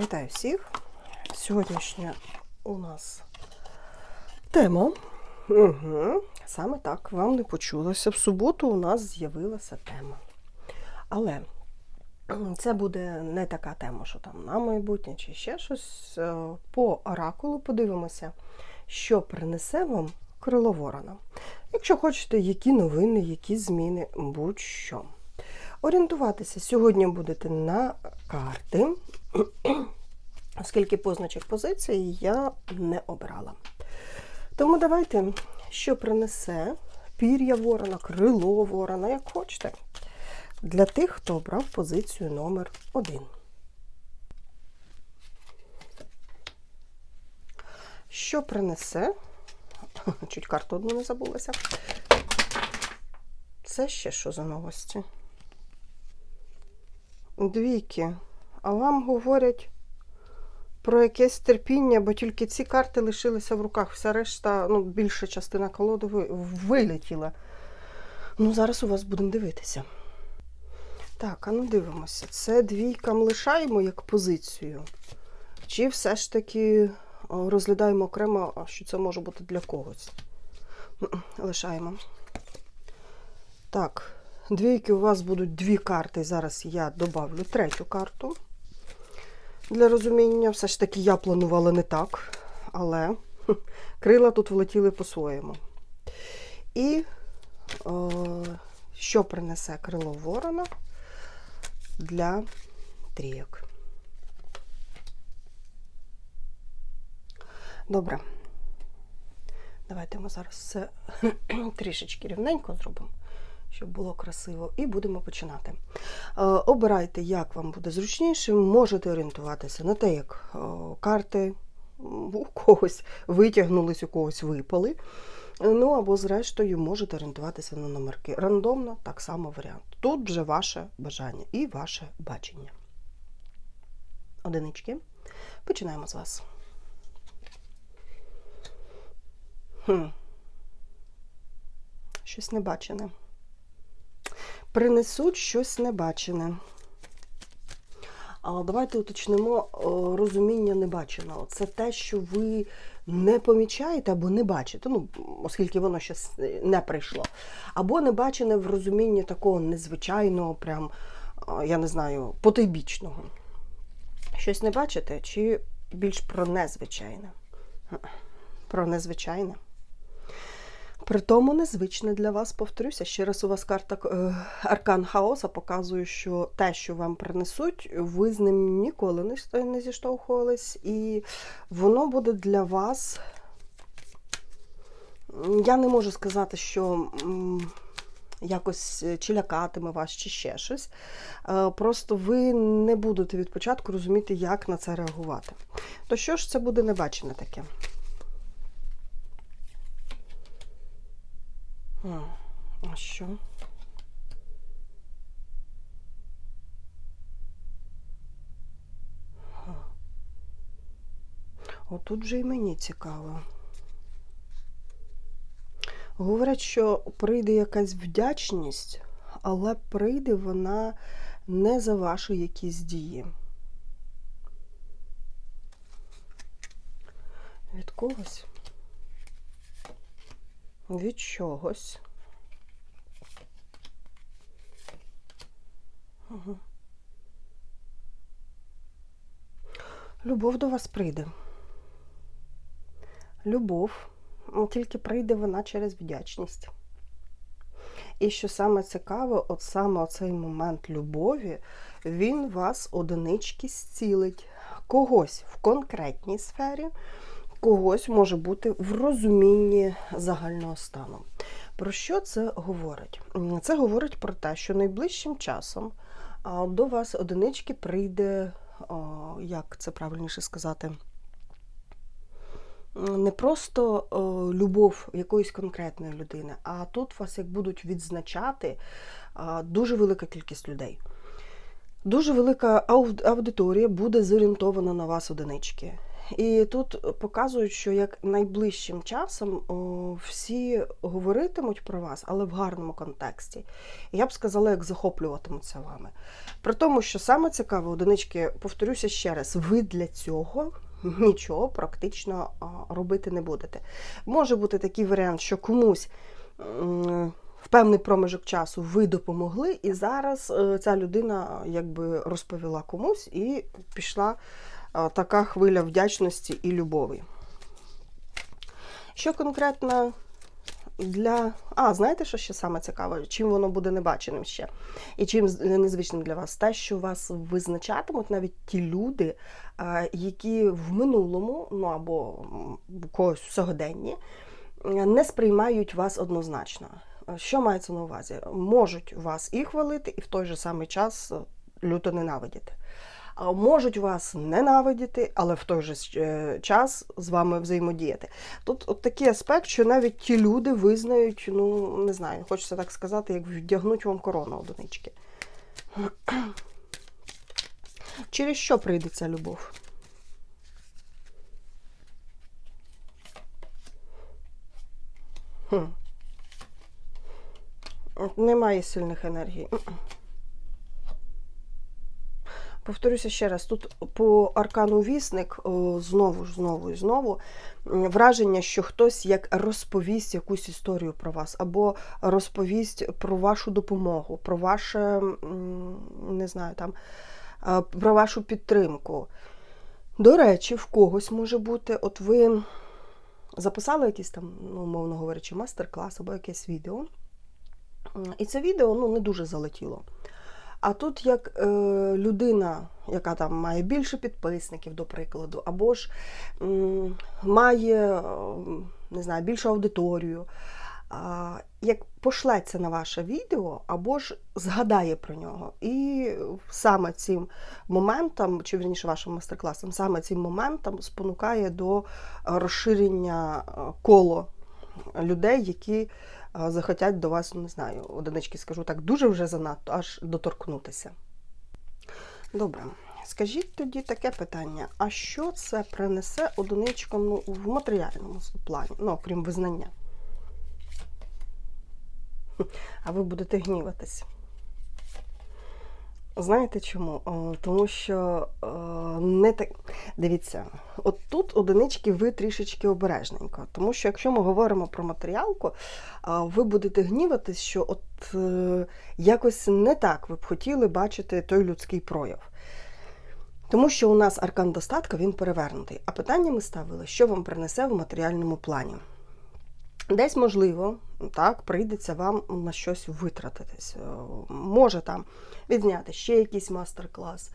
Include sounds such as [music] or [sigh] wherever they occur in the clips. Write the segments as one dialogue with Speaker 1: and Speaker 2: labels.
Speaker 1: Вітаю всіх! Сьогоднішня у нас тема. Угу. Саме так вам не почулося. В суботу у нас з'явилася тема. Але це буде не така тема, що там на майбутнє чи ще щось. Е, По оракулу подивимося, що принесе вам крило ворона. Якщо хочете, які новини, які зміни, будь-що. Орієнтуватися сьогодні будете на карти, оскільки позначок позиції я не обрала. Тому давайте, що принесе пір'я ворона, крило ворона, як хочете, для тих, хто обрав позицію номер один. Що принесе? [laughs] Чуть карту одну не забулася. Це ще що за новості? Двійки. А вам говорять про якесь терпіння, бо тільки ці карти лишилися в руках. Вся решта, ну, більша частина колоди ви- вилетіла. Ну, зараз у вас будемо дивитися. Так, а ну дивимося. Це двійкам лишаємо як позицію. Чи все ж таки розглядаємо окремо, що це може бути для когось? [clears throat] Лишаємо. Так, двійки у вас будуть дві карти. Зараз я добавлю третю карту. Для розуміння, все ж таки я планувала не так, але [laughs] крила тут влетіли по-своєму. І е, що принесе крило ворона для трійок? Добре. Давайте ми зараз все [clears throat] трішечки рівненько зробимо, щоб було красиво, і будемо починати. Е, Обирайте, як вам буде зручніше. Можете орієнтуватися на те, як е, карти у когось витягнулись, у когось випали. Е, Ну або, зрештою, можете орієнтуватися на номерки. Рандомно, так само варіант. Тут вже ваше бажання і ваше бачення. Одинички. Починаємо з вас. Хм. Щось небачене. Принесуть щось небачене. А давайте уточнимо розуміння небаченого. Це те, що ви не помічаєте або не бачите, ну, оскільки воно ще не прийшло. Або не бачене в розумінні такого незвичайного, прям, я не знаю, потойбічного. Щось не бачите, чи більш про незвичайне? Про незвичайне. При тому незвичне для вас, повторюся, ще раз у вас карта е, Аркан Хаоса показує, що те, що вам принесуть, ви з ним ніколи не, зіштовхувались, і воно буде для вас. Я не можу сказати, що якось е, чи лякатиме вас, чи ще щось. Е, Просто ви не будете від початку розуміти, як на це реагувати. То що ж це буде небачене таке? А що? Отут же і мені цікаво. Говорять, що прийде якась вдячність, але прийде вона не за ваші якісь дії. Від когось? Від чогось. Угу. Любов до вас прийде. Любов, тільки прийде вона через вдячність. І що саме цікаве, от саме оцей момент любові, він вас одинички зцілить. Когось в конкретній сфері, когось може бути в розумінні загального стану. Про що це говорить? Це говорить про те, що найближчим часом до вас одинички прийде, як це правильніше сказати, не просто любов якоїсь конкретної людини, а тут вас як будуть відзначати дуже велика кількість людей. Дуже велика аудиторія буде зорієнтована на вас одинички. І тут показують, що як найближчим часом всі говоритимуть про вас, але в гарному контексті. Я б сказала, як захоплюватимуться вами. При тому, що саме цікаве, одинички, повторюся ще раз, ви для цього нічого практично робити не будете. Може бути такий варіант, що комусь. В певний проміжок часу ви допомогли, і зараз е, ця людина якби розповіла комусь і пішла така хвиля вдячності і любові. Що конкретно для. А, знаєте, що ще саме цікаве? Чим воно буде небаченим ще? І чим незвичним для вас? Те, що вас визначатимуть навіть ті люди, які в минулому, ну або в когось сьогоденні, не сприймають вас однозначно. Що мається на увазі? Можуть вас і хвалити, і в той же самий час люто ненавидіти. Можуть вас ненавидіти, але в той же е, час з вами взаємодіяти. Тут от такий аспект, що навіть ті люди визнають, ну не знаю, хочеться так сказати, як вдягнуть вам корону одинички. [clears throat] Через що прийде ця любов? Хм. Немає сильних енергій. Повторюся ще раз, тут по аркану вісник знову ж знову і знову враження, що хтось як розповість якусь історію про вас, або розповість про вашу допомогу, про ваше не знаю там е, про вашу підтримку. До речі, в когось може бути, от ви записали якийсь там, ну, умовно говорячи, мастер-клас або якесь відео. І це відео ну, не дуже залетіло. А тут як е, людина, яка там має більше підписників, до прикладу, або ж м, має е, не знаю, більшу аудиторію, а, як пошлеться на ваше відео, або ж згадає про нього. І саме цим моментом, чи верніше вашим майстер-класом, саме цим моментом спонукає до розширення е, коло людей, які захотять до вас, не знаю, одинички скажу так, дуже вже занадто, аж доторкнутися. Добре, скажіть тоді таке питання: а що це принесе одиничкам ну, в матеріальному плані, ну, окрім визнання? А ви будете гніватись. Знаєте чому? Тому що е, не так. Дивіться, от тут одинички ви трішечки обережненько. Тому що якщо ми говоримо про матеріалку, ви будете гніватись, що от е, якось не так ви б хотіли бачити той людський прояв. Тому що у нас аркан достатка він перевернутий. А питання ми ставили, що вам принесе в матеріальному плані. Десь, можливо, так, прийдеться вам на щось витратитись. Е, Може там відзняти ще якийсь мастер-клас,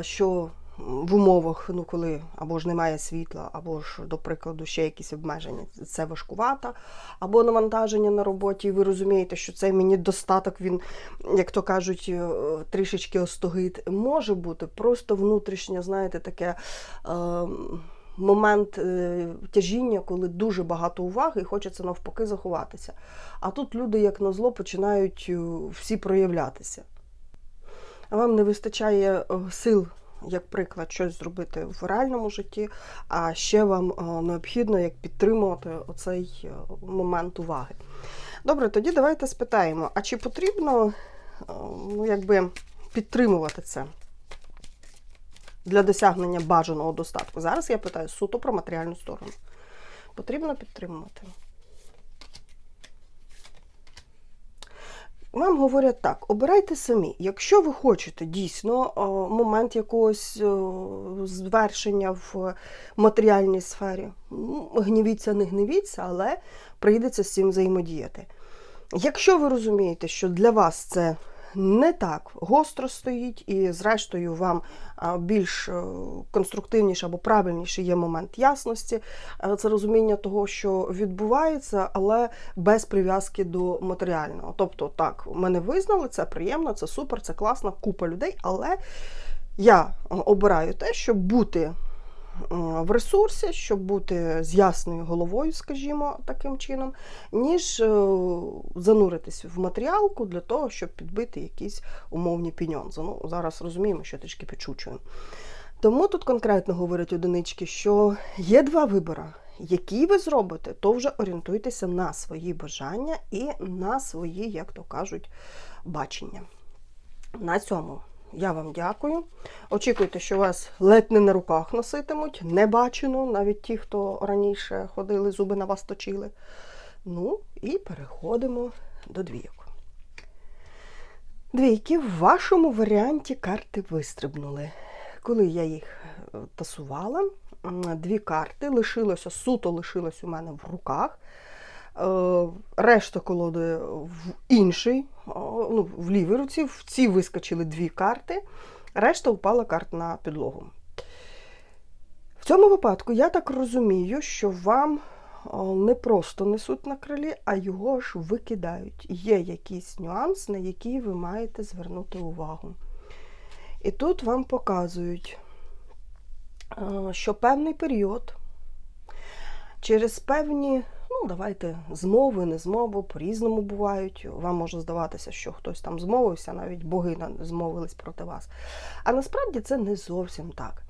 Speaker 1: що в умовах, ну коли або ж немає світла, або ж, до прикладу, ще якісь обмеження, це важкувато, або навантаження на роботі, і ви розумієте, що цей мені достаток, він, як то кажуть, е, трішечки остогид. Може бути просто внутрішнє, знаєте, таке. е, Момент е, тяжіння, коли дуже багато уваги і хочеться навпаки заховатися. А тут люди, як на зло, починають е, всі проявлятися. А вам не вистачає е, сил, як приклад, щось зробити в реальному житті, а ще вам необхідно як підтримувати оцей момент уваги. Добре, тоді давайте спитаємо: а чи потрібно ну, якби, підтримувати це? Для досягнення бажаного достатку. Зараз я питаю суто про матеріальну сторону. Потрібно підтримувати. Вам говорять так: обирайте самі. Якщо ви хочете дійсно момент якогось звершення в матеріальній сфері, ну, гнівіться, не гнівіться, але прийдеться з цим взаємодіяти. Якщо ви розумієте, що для вас це не так гостро стоїть, і, зрештою, вам більш е, конструктивніше або правильніше є момент ясності, е, це розуміння того, що відбувається, але без прив'язки до матеріального. Тобто, так, мене визнали, це приємно, це супер, це класно, купа людей, але я обираю те, щоб бути в ресурсі, щоб бути з ясною головою, скажімо, таким чином, ніж е, зануритись в матеріалку для того, щоб підбити якісь умовні піньонзи. Ну, зараз розуміємо, що трішки підшучуємо. Тому тут конкретно говорять одинички, що є два вибори. Які ви зробите, то вже орієнтуйтеся на свої бажання і на свої, як то кажуть, бачення. На цьому я вам дякую. Очікуйте, що вас ледь не на руках носитимуть, не бачено, навіть ті, хто раніше ходили, зуби на вас точили. Ну і переходимо до двійок. Двійки в вашому варіанті карти вистрибнули. Коли я їх е, тасувала, дві карти лишилося, суто лишилось у мене в руках. Е, Решта колоди в іншій, о, ну, в лівій руці, в цій вискочили дві карти, решта впала карт на підлогу. В цьому випадку я так розумію, що вам не просто несуть на крилі, а його ж викидають. Є якийсь нюанс, на який ви маєте звернути увагу. І тут вам показують, е, що певний період через певні, ну, давайте, змови, не змови, по-різному бувають. Вам може здаватися, що хтось там змовився, навіть боги змовились проти вас. А насправді це не зовсім так.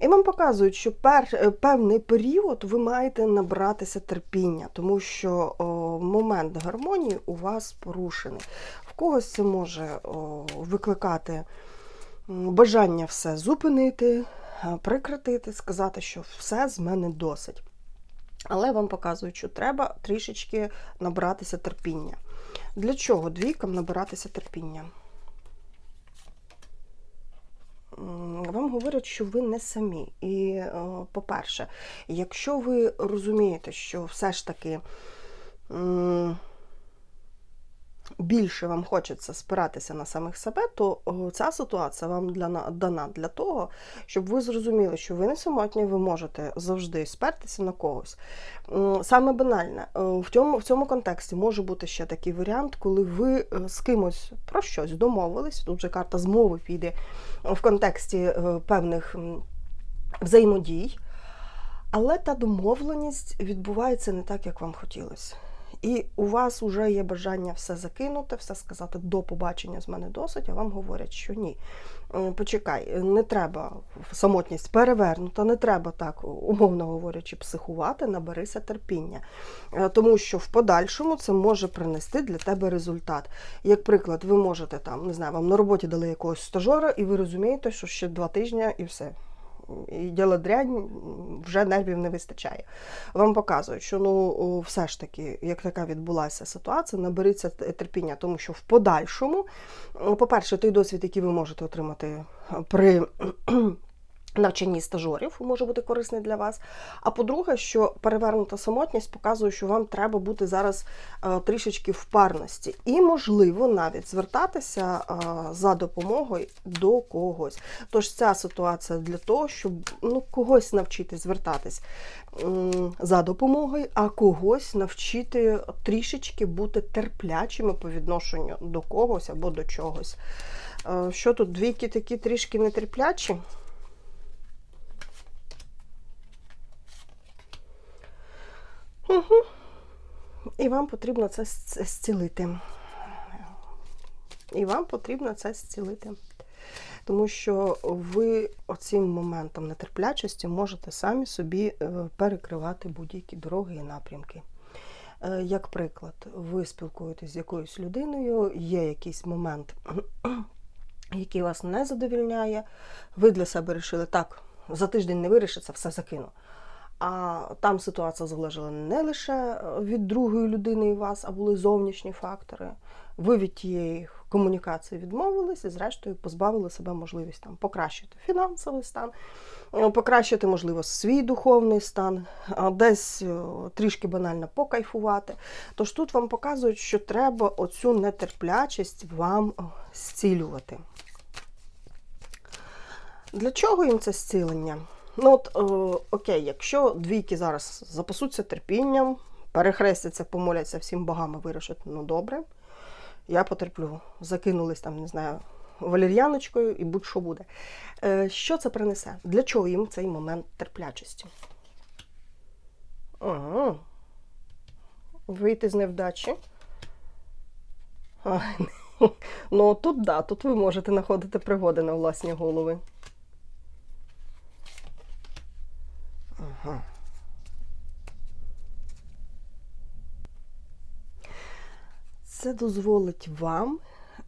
Speaker 1: І вам показують, що пер, е, певний період ви маєте набратися терпіння, тому що о, момент гармонії у вас порушений. В когось це може о, викликати бажання все зупинити, е, прекратити, сказати, що все з мене досить. Але вам показують, що треба трішечки набиратися терпіння. Для чого двійкам набиратися терпіння? Вам говорять, що ви не самі. І, е, по-перше, якщо ви розумієте, що все ж таки більше вам хочеться спиратися на самих себе, то ця ситуація вам для, дана для того, щоб ви зрозуміли, що ви не самотні, ви можете завжди спертися на когось. Саме банальне, е, в цьому, в цьому контексті може бути ще такий варіант, коли ви е, з кимось про щось домовились, тут же карта змови піде в контексті е, певних взаємодій, але та домовленість відбувається не так, як вам хотілося. І у вас вже є бажання все закинути, все сказати до побачення з мене досить, а вам говорять, що ні. Е, Почекай, не треба самотність перевернута, не треба так, умовно говорячи, психувати, наберися терпіння. Е, Тому що в подальшому це може принести для тебе результат. Як приклад, ви можете там, не знаю, вам на роботі дали якогось стажера, і ви розумієте, що ще два тижні і все. Діла дрянь, вже нервів не вистачає. Вам показують, що ну все ж таки, як така відбулася ситуація, наберіться терпіння, тому що в подальшому, по-перше, той досвід, який ви можете отримати при навчанні стажерів, може бути корисний для вас. А по-друге, що перевернута самотність показує, що вам треба бути зараз е, трішечки в парності, і можливо навіть звертатися е, за допомогою до когось. Тож ця ситуація для того, щоб ну, когось навчити звертатись за допомогою, а когось навчити трішечки бути терплячими по відношенню до когось або до чогось. Е, Що тут двійки такі трішки нетерплячі? Угу. І вам потрібно це зцілити. І вам потрібно це зцілити. Тому що ви оцим моментом нетерплячості можете самі собі е, перекривати будь-які дороги і напрямки. Е, Як приклад, ви спілкуєтесь з якоюсь людиною, є якийсь момент, [clears throat] який вас не задовільняє, ви для себе вирішили, так, за тиждень не вирішиться, все закину. А там ситуація залежала не лише е, від другої людини і вас, а були зовнішні фактори. Ви від тієї комунікації відмовились і, зрештою, позбавили себе можливість там покращити фінансовий стан, е, покращити, можливо, свій духовний стан, десь е, трішки банально покайфувати. Тож тут вам показують, що треба оцю нетерплячість вам е, зцілювати. Для чого їм це зцілення? Ну от, е, окей, якщо двійки зараз запасуться терпінням, перехрестяться, помоляться всім богам і вирішать, ну добре, я потерплю. Закинулись там, не знаю, валер'яночкою і будь-що буде. Е, що це принесе? Для чого їм цей момент терплячості? Ага. Вийти з невдачі. [laughs] Ну тут да, тут ви можете знаходити пригоди на власні голови. Це дозволить вам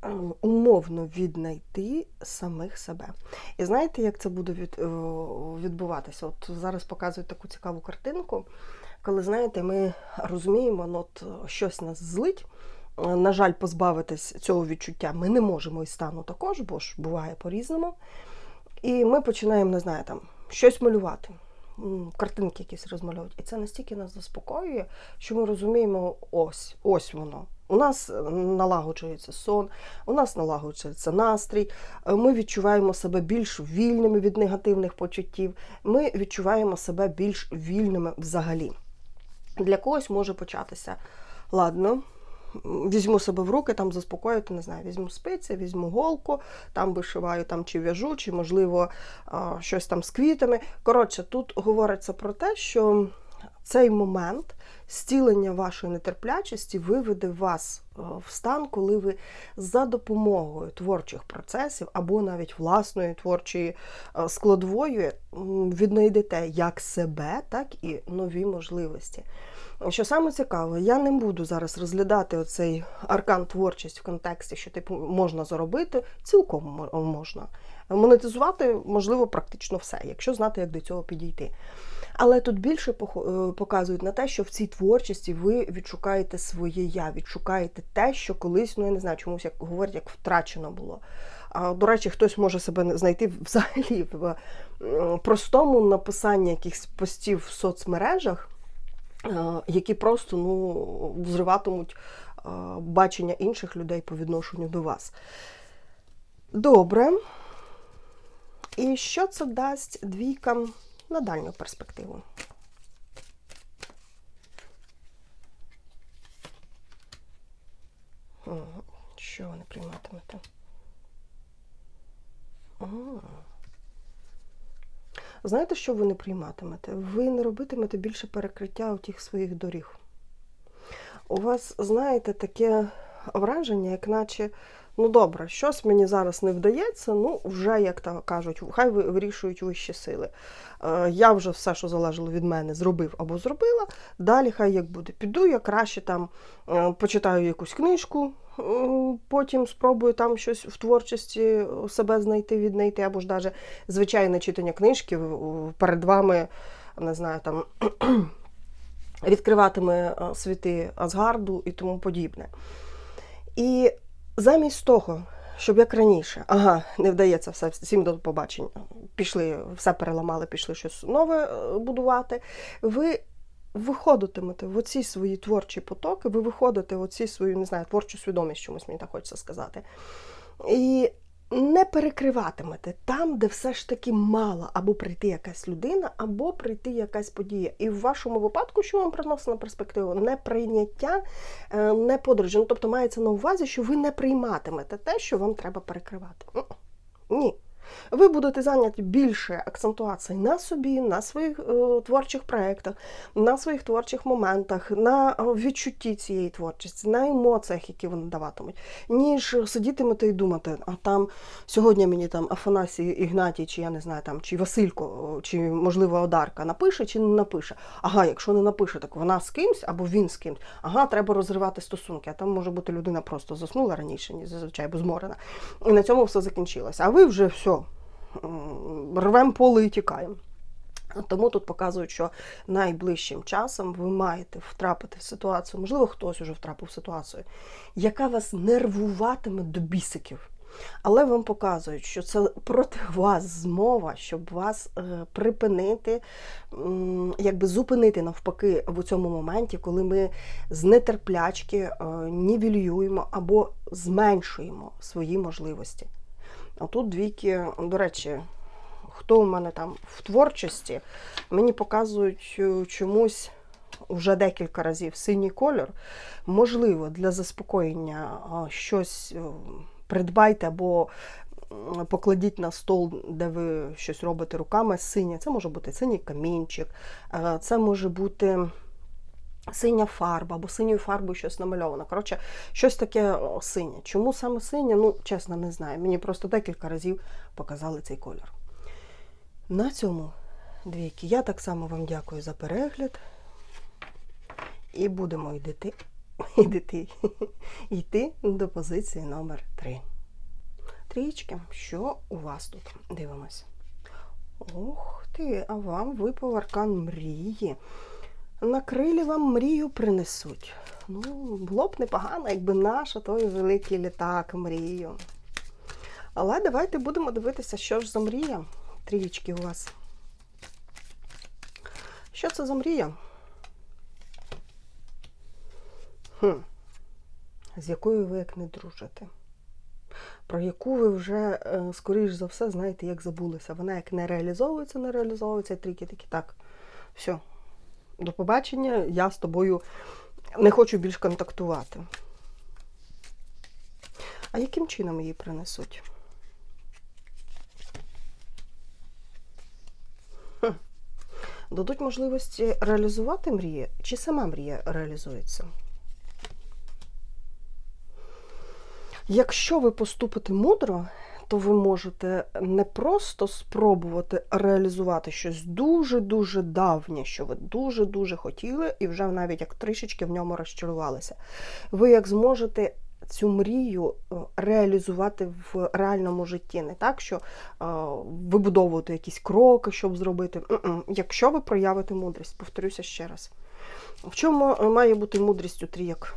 Speaker 1: е, умовно віднайти самих себе. І знаєте, як це буде е, відбуватися? От зараз показують таку цікаву картинку, коли, знаєте, ми розуміємо, ну, от щось нас злить. Е, На жаль, позбавитись цього відчуття ми не можемо і стану також, бо ж буває по-різному. І ми починаємо, не знаю, там щось малювати, картинки якісь розмальовувати. І це настільки нас заспокоює, що ми розуміємо, ось, ось воно. У нас е, налагоджується сон, у нас налагоджується настрій, е, ми відчуваємо себе більш вільними від негативних почуттів, ми відчуваємо себе більш вільними взагалі. Для когось може початися, ладно, візьму себе в руки, там заспокоїти, не знаю, візьму спиці, візьму голку, там вишиваю там чи в'яжу, чи, можливо, щось там з квітами. Коротше, тут говориться про те, що цей момент зцілення вашої нетерплячості виведе вас е, в стан, коли ви за допомогою творчих процесів або навіть власної творчої е, складової віднайдете як себе, так і нові можливості. Що саме цікаве, я не буду зараз розглядати оцей аркан творчість в контексті, що типу можна заробити, цілком можна. Монетизувати можливо практично все, якщо знати, як до цього підійти. Але тут більше е, показують на те, що в цій творчості ви відшукаєте своє я, відшукаєте те, що колись, ну я не знаю, чомусь як говорять, як втрачено було. А, До речі, хтось може себе знайти взагалі в простому написанні якихось постів в соцмережах, які просто ну, взриватимуть е, бачення інших людей по відношенню до вас. Добре. І що це дасть двійкам на дальню перспективу? Що ви не прийматимете? Знаєте, що ви не прийматимете? Ви не робитимете більше перекриття у тих своїх доріг. У вас, знаєте, таке враження, як наче, ну добре, щось мені зараз не вдається, ну вже, як то кажуть, хай вирішують вищі сили. Е, Я вже все, що залежало від мене, зробив або зробила. Далі хай як буде. Піду я краще там е, почитаю якусь книжку, е, потім спробую там щось в творчості себе знайти, віднайти, або ж навіть звичайне читання книжки перед вами, не знаю, там [clears throat] відкриватиме світи Асгарду і тому подібне. І замість того, щоб як раніше, ага, не вдається все, всім до побачення, пішли, все переламали, пішли щось нове е, будувати, ви виходитимете в оці свої творчі потоки, ви виходите в оці свою, не знаю, творчу свідомість, чомусь мені так хочеться сказати. І не перекриватимете там, де все ж таки мала або прийти якась людина, або прийти якась подія. І в вашому випадку, що вам приносить на перспективу? Не прийняття, е, не подорожі. Ну, тобто мається на увазі, що ви не прийматимете те, що вам треба перекривати. Ні. Ви будете зайняті більше акцентуації на собі, на своїх е, творчих проєктах, на своїх творчих моментах, на е, відчутті цієї творчості, на емоціях, які вони даватимуть, ніж сидітимете і думати, а там сьогодні мені там Афанасій Ігнатій, чи я не знаю, там, чи Василько, чи можливо Одарка напише чи не напише. Ага, якщо не напише, так вона з кимсь або він з кимсь. Ага, треба розривати стосунки. А там може бути людина просто заснула раніше, ніж зазвичай, бо зморена. І на цьому все закінчилося. А ви вже все рвем поле і тікаємо. Тому тут показують, що найближчим часом ви маєте втрапити в ситуацію, можливо, хтось уже втрапив в ситуацію, яка вас нервуватиме до бісиків. Але вам показують, що це проти вас змова, щоб вас е, припинити, якби зупинити навпаки в цьому моменті, коли ми з нетерплячки е, нівелюємо або зменшуємо свої можливості. А тут двійки, до речі, хто у мене там в творчості, мені показують е, чомусь вже декілька разів синій кольор. Можливо, для заспокоєння щось е, придбайте або покладіть на стол, де ви щось робите руками синє. Це може бути синій камінчик, е, це може бути. Синя фарба або синьою фарбою щось намальовано. Коротше, щось таке синє. Чому саме синє? Ну, чесно, не знаю. Мені просто декілька разів показали цей кольор. На цьому двійки. Я так само вам дякую за перегляд. І будемо йти, [laughs] йти, [laughs] йти до позиції номер 3. Трічки, що у вас тут? Дивимось. Ух ти, а вам випав аркан мрії. На крилі вам мрію принесуть. Ну, було б непогано, якби наш той великий літак мрію. Але давайте будемо дивитися, що ж за мрія. Трієчки у вас. Що це за мрія? Хм. З якою ви як не дружите? Про яку ви вже, е, скоріш за все, знаєте, як забулися. Вона як не реалізовується, не реалізовується, тріки такі так. Все. До побачення, я з тобою не хочу більш контактувати. А яким чином її принесуть? Дадуть можливості реалізувати мрії, чи сама мрія реалізується? Якщо ви поступите мудро, то ви можете не просто спробувати реалізувати щось дуже-дуже давнє, що ви дуже-дуже хотіли, і вже навіть як трішечки в ньому розчарувалися. Ви як зможете цю мрію е, реалізувати в реальному житті, не так, що е, вибудовувати якісь кроки, щоб зробити. Якщо ви проявите мудрість, повторюся ще раз. В чому е, має бути мудрість у трійок?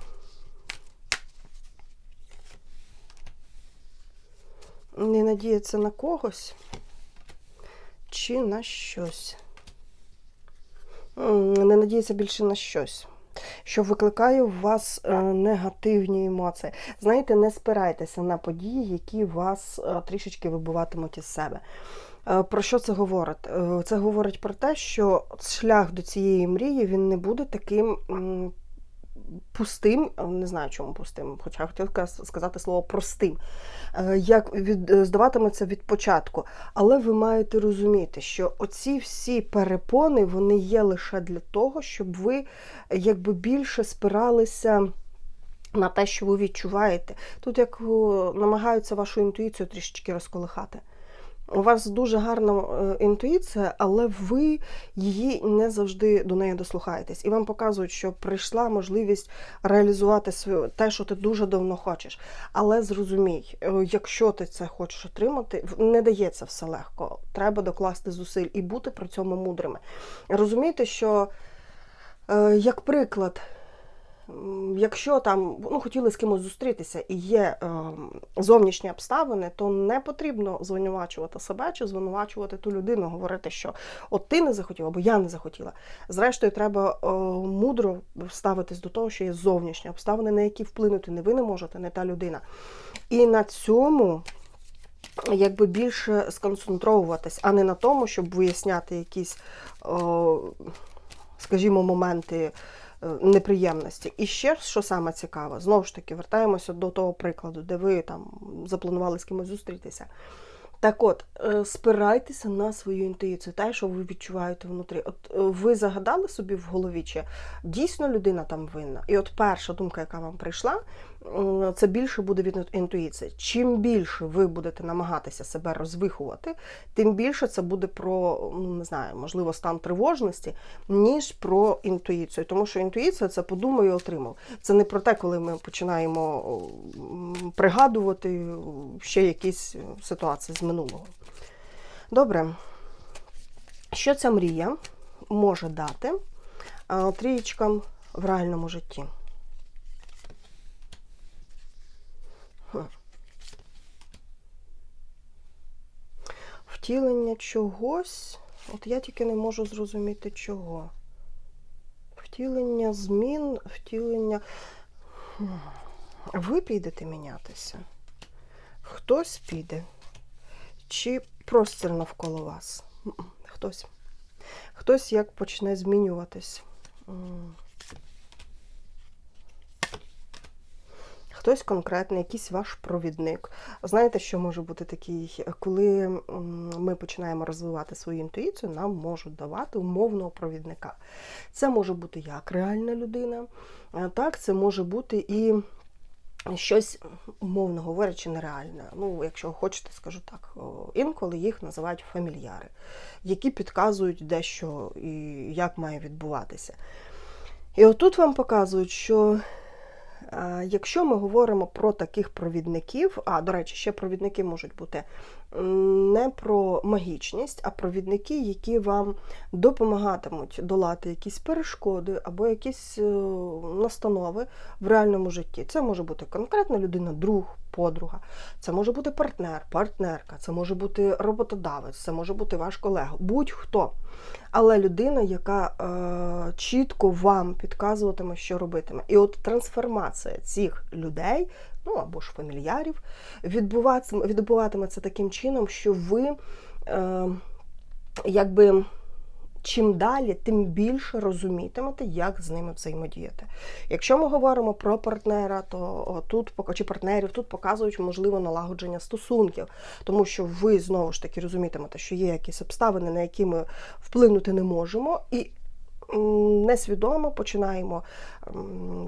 Speaker 1: Не надіятися на когось чи на щось. Не надіятися більше на щось, що викликає у вас е, негативні емоції. Знаєте, не спирайтеся на події, які вас е, трішечки вибиватимуть із себе. Е, Про що це говорить? Це говорить про те, що шлях до цієї мрії він не буде таким пустим, е, не знаю, чому пустим, хоча я хотіла сказати слово простим, е, як від, е, здаватиметься від початку. Але ви маєте розуміти, що оці всі перепони вони є лише для того, щоб ви якби більше спиралися. На те, що ви відчуваєте. Тут як намагаються вашу інтуїцію трішечки розколихати. У вас дуже гарна е, інтуїція, але ви її не завжди до неї дослухаєтесь. І вам показують, що прийшла можливість реалізувати своє те, що ти дуже давно хочеш. Але зрозумій, е, якщо ти це хочеш отримати, не дається все легко. Треба докласти зусиль і бути при цьому мудрими. Розумійте, що, е, як приклад, якщо там ну, хотіли з кимось зустрітися і є е, зовнішні обставини, то не потрібно звинувачувати себе чи звинувачувати ту людину, говорити, що от ти не захотіла, або я не захотіла. Зрештою, треба е, мудро ставитись до того, що є зовнішні обставини, на які вплинути не ви не можете, не та людина. І на цьому. Якби більше сконцентровуватись, а не на тому, щоб виясняти якісь, о, скажімо, моменти е, неприємності. І ще що саме цікаве, знову ж таки, вертаємося до того прикладу, де ви там запланували з кимось зустрітися. Так от, е, спирайтеся на свою інтуїцію, те, що ви відчуваєте внутрі. От е, ви загадали собі в голові, чи дійсно людина там винна. І от перша думка, яка вам прийшла, це більше буде від інтуїції. Чим більше ви будете намагатися себе розвихувати, тим більше це буде про, не знаю, можливо, стан тривожності, ніж про інтуїцію. Тому що інтуїція це подумав і отримав. Це не про те, коли ми починаємо пригадувати ще якісь ситуації з минулого. Добре. Що ця мрія може дати трієчкам в реальному житті? Втілення чогось. От я тільки не можу зрозуміти чого. Втілення змін, втілення. Ви підете мінятися? Хтось піде? Чи простір навколо вас? Хтось. Хтось як почне змінюватись. Хтось конкретний, якийсь ваш провідник. Знаєте, що може бути такий, коли ми починаємо розвивати свою інтуїцію, нам можуть давати умовного провідника. Це може бути як реальна людина, так це може бути і щось, умовно говорячи, нереальне. Ну, якщо хочете, скажу так, інколи їх називають фамільяри, які підказують дещо і як має відбуватися. І отут вам показують, що якщо ми говоримо про таких провідників, а до речі, ще провідники можуть бути не про магічність, а провідники, які вам допомагатимуть долати якісь перешкоди або якісь е, настанови в реальному житті. Це може бути конкретна людина, друг, подруга, це може бути партнер, партнерка, це може бути роботодавець, це може бути ваш колега, будь-хто. Але людина, яка е, чітко вам підказуватиме, що робитиме. І от трансформація цих людей, ну або ж фамільярів, відбуватиметься таким чином, що ви е, якби. Чим далі, тим більше розумітимете, як з ними взаємодіяти. Якщо ми говоримо про партнера, то тут чи партнерів, тут показують можливо налагодження стосунків, тому що ви знову ж таки розумітимете, що є якісь обставини, на які ми вплинути не можемо, і несвідомо починаємо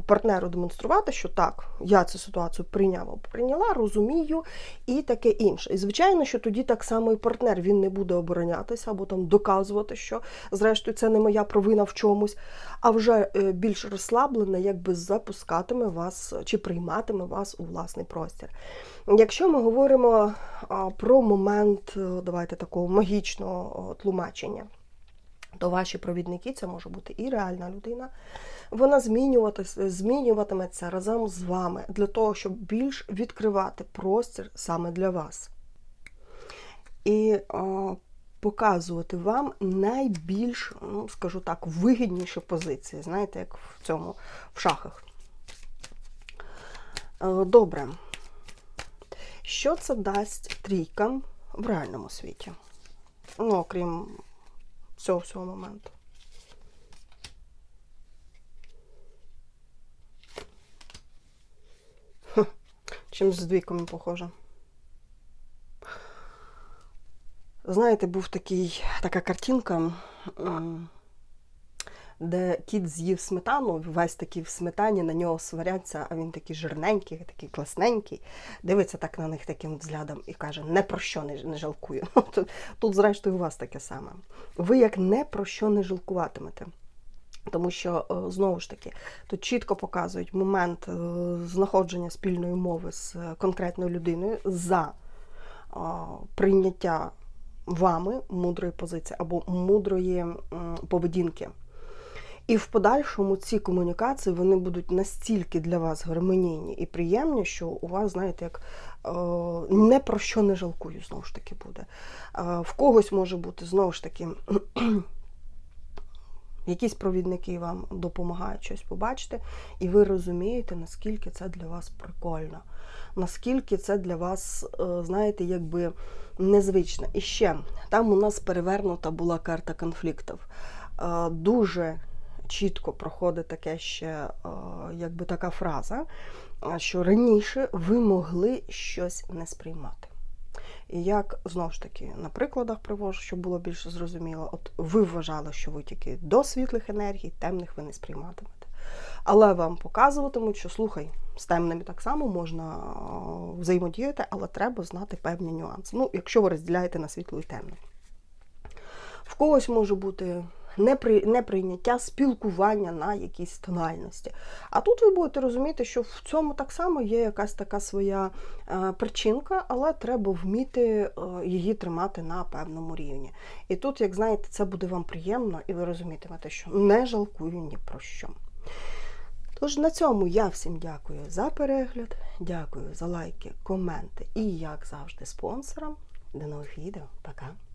Speaker 1: партнеру демонструвати, що так, я цю ситуацію прийняв прийняла, розумію, і таке інше. І звичайно, що тоді так само і партнер він не буде оборонятися або там доказувати, що зрештою це не моя провина в чомусь, а вже е, більш розслаблено, якби запускатиме вас чи прийматиме вас у власний простір. Якщо ми говоримо про момент, е, давайте такого магічного тлумачення, то ваші провідники це може бути і реальна людина. Вона змінюватиметься разом з вами для того, щоб більш відкривати простір саме для вас. І а, показувати вам найбільш, ну, скажу так, вигідніші позиції, знаєте, як в цьому в шахах. Е, Добре. Що це дасть трійкам в реальному світі? Ну, окрім цього всього моменту. Хм, Чим з двійками похоже. Знаєте, був такий, така картинка, де кіт з'їв сметану, весь такий в сметані, на нього сваряться, а він такий жирненький, такий класненький, дивиться так на них таким взглядом і каже: не про що не, не жалкую. [laughs] Тут, тут, зрештою, у вас таке саме. Ви як не про що не жалкуватимете. Тому що, е, знову ж таки, тут чітко показують момент е, знаходження спільної мови з конкретною людиною за прийняття вами мудрої позиції або мудрої поведінки. І в подальшому ці комунікації вони будуть настільки для вас гармонійні і приємні, що у вас, знаєте, як е, не про що не жалкую, знову ж таки буде. Е, в когось може бути знову ж таки. [clears throat] Якісь провідники вам допомагають щось побачити, і ви розумієте, наскільки це для вас прикольно, наскільки це для вас, е, знаєте, якби незвично. І ще там у нас перевернута була карта конфліктів. Дуже чітко проходить таке ще, е, якби така фраза, е, що раніше ви могли щось не сприймати. І як знову ж таки на прикладах привожу, щоб було більш зрозуміло, от ви вважали, що ви тільки до світлих енергій, темних ви не сприйматимете. Але вам показуватимуть, що слухай, з темними так само можна е, взаємодіяти, але треба знати певні нюанси. Ну, якщо ви розділяєте на світло і темне. В когось може бути неприйняття спілкування на якійсь тональності. А тут ви будете розуміти, що в цьому так само є якась така своя е, причинка, але треба вміти е, її тримати на певному рівні. І тут, як знаєте, це буде вам приємно, і ви розумітимете, що не жалкую ні про що. Тож на цьому я всім дякую за перегляд, дякую за лайки, коменти і, як завжди, спонсорам. До нових відео. Пока!